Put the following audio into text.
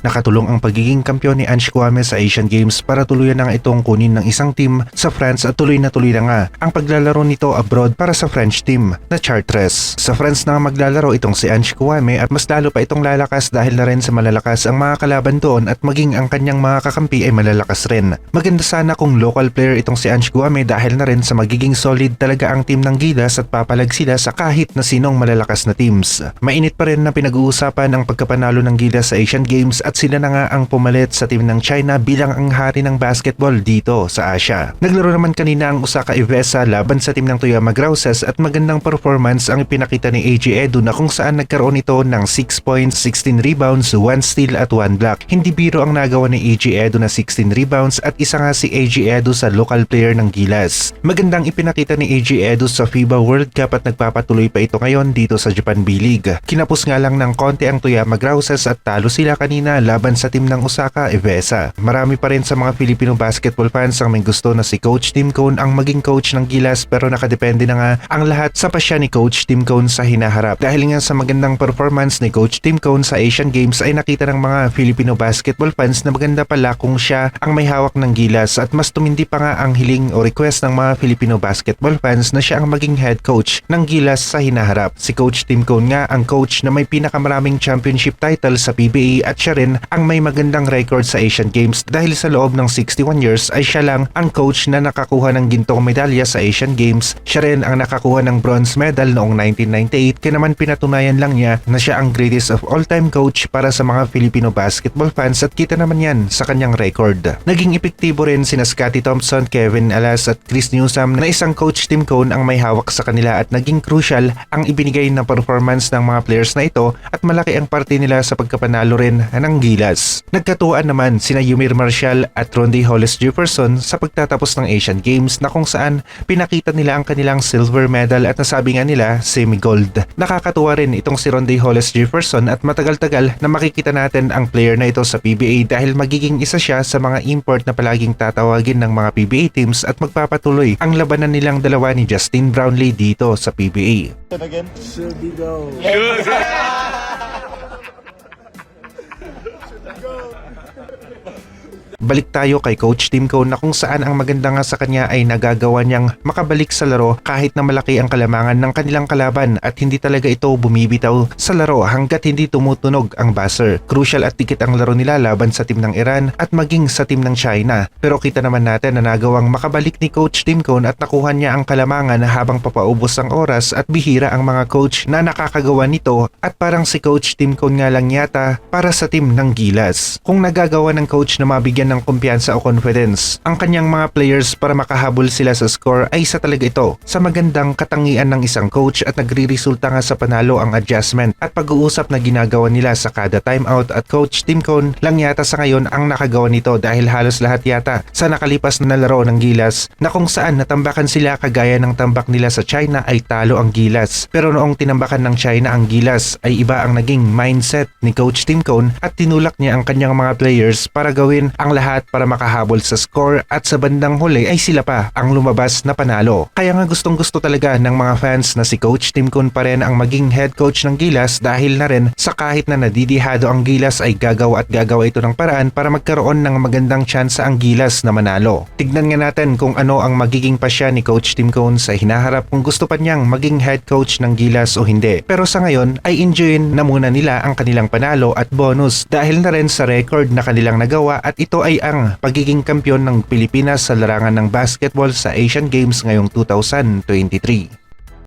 Nakatulong ang pagiging kampiyon ni Ange Kwame sa Asian Games para tuluyan na itong kunin ng isang team sa France at tuloy na tuloy na nga ang paglalaro nito abroad para sa French team na Chartres. Sa France na maglalaro itong si Ange Kwame at mas lalo pa itong lalakas dahil na rin sa malalakas ang mga kalaban doon at maging ang kanyang mga kakampi ay malalakas rin. Maganda sana kung local player itong si Ange Kwame dahil na rin sa magiging solid talaga ang team ng Gilas at papalag sila sa kahit na sinong malalakas na teams. Mainit pa rin na pinag-uusapan ang pagkapanalo ng Gilas sa Asian Games at sila na nga ang pumalit sa team ng China bilang ang hari ng basketball dito sa Asia. Naglaro naman kanina ang Osaka Ivesa laban sa team ng Toyama Grouses at magandang performance ang ipinakita ni AJ Edu na kung saan nagkaroon ito ng 6 points, 16 rebounds, 1 steal at 1 block. Hindi biro ang nagawa ni AJ Edu na 16 rebounds at isa nga si AJ Edu sa local player ng Gilas. Magandang ipinakita ni AJ Edu sa FIBA World Cup at nagpapatuloy pa ito ngayon dito sa Japan B-League. Kinapos nga lang ng konti ang Toyama Grouses at talo sila kanina laban sa team ng Osaka Ivesa. Marami pa rin sa mga Filipino basketball fans ang may gusto na si Coach Tim Cone ang maging coach ng Gilas pero nakadepende na nga ang lahat sa pasya ni Coach Tim Cone sa hinaharap. Dahil nga sa magandang performance ni Coach Tim Cone sa Asian Games ay nakita ng mga Filipino basketball fans na maganda pala kung siya ang may hawak ng Gilas at mas tumindi pa nga ang hiling o request ng mga Filipino basketball fans na siya ang maging head coach ng Gilas sa hinaharap. Si Coach Tim Cone nga ang coach na may pinakamaraming championship title sa PBA at siya rin ang may magandang record sa Asian Games dahil sa loob ng 61 years ay siya lang ang coach na nakakuha ng gintong medalya sa Asian Games. Siya rin ang nakakuha ng bronze medal noong 1998 kaya naman pinatunayan lang niya na siya ang greatest of all-time coach para sa mga Filipino basketball fans at kita naman yan sa kanyang record. Naging epektibo rin sina Scotty Thompson, Kevin Alas at Chris Newsom na isang coach Tim Cone ang may hawak sa kanila at naging crucial ang ibinigay na performance ng mga players na ito at malaki ang parte nila sa pagkapanalo rin ng Gilas. Nagkatuan naman sina Yumir Marshall at Rondy Hollis Jefferson sa pagtatapos ng Asian Games na kung saan pinakita nila ang kanilang silver medal at nasabi nga nila semi-gold. Nakakatuwa rin itong si Rondy Hollis Jefferson at matagal-tagal na makikita natin ang player na ito sa PBA dahil magiging isa siya sa mga import na palaging tatawagin ng mga PBA teams at magpapatuloy ang labanan nilang dalawa ni Justin Brownlee dito sa PBA. again? Should be go. Balik tayo kay Coach Tim Cone na kung saan ang maganda nga sa kanya ay nagagawa niyang makabalik sa laro kahit na malaki ang kalamangan ng kanilang kalaban at hindi talaga ito bumibitaw sa laro hanggat hindi tumutunog ang buzzer. Crucial at tikit ang laro nila laban sa team ng Iran at maging sa team ng China. Pero kita naman natin na nagawang makabalik ni Coach Tim Cone at nakuha niya ang kalamangan habang papaubos ang oras at bihira ang mga coach na nakakagawa nito at parang si Coach Tim Cone nga lang yata para sa team ng Gilas. Kung nagagawa ng coach na mabigyan ng kumpiyansa o confidence. Ang kanyang mga players para makahabol sila sa score ay isa talaga ito sa magandang katangian ng isang coach at nagre-resulta nga sa panalo ang adjustment at pag-uusap na ginagawa nila sa kada timeout at coach Tim Cone lang yata sa ngayon ang nakagawa nito dahil halos lahat yata sa nakalipas na laro ng Gilas na kung saan natambakan sila kagaya ng tambak nila sa China ay talo ang Gilas. Pero noong tinambakan ng China ang Gilas ay iba ang naging mindset ni coach Tim Cone at tinulak niya ang kanyang mga players para gawin ang lahat para makahabol sa score at sa bandang huli ay sila pa ang lumabas na panalo. Kaya nga gustong gusto talaga ng mga fans na si Coach Tim Cone pa rin ang maging head coach ng Gilas dahil na rin sa kahit na nadidihado ang Gilas ay gagawa at gagawa ito ng paraan para magkaroon ng magandang tsansa ang Gilas na manalo. Tignan nga natin kung ano ang magiging pasya ni Coach Tim Cone sa hinaharap kung gusto pa niyang maging head coach ng Gilas o hindi. Pero sa ngayon ay enjoyin na muna nila ang kanilang panalo at bonus dahil na rin sa record na kanilang nagawa at ito ay ang pagiging kampyon ng Pilipinas sa larangan ng basketball sa Asian Games ngayong 2023.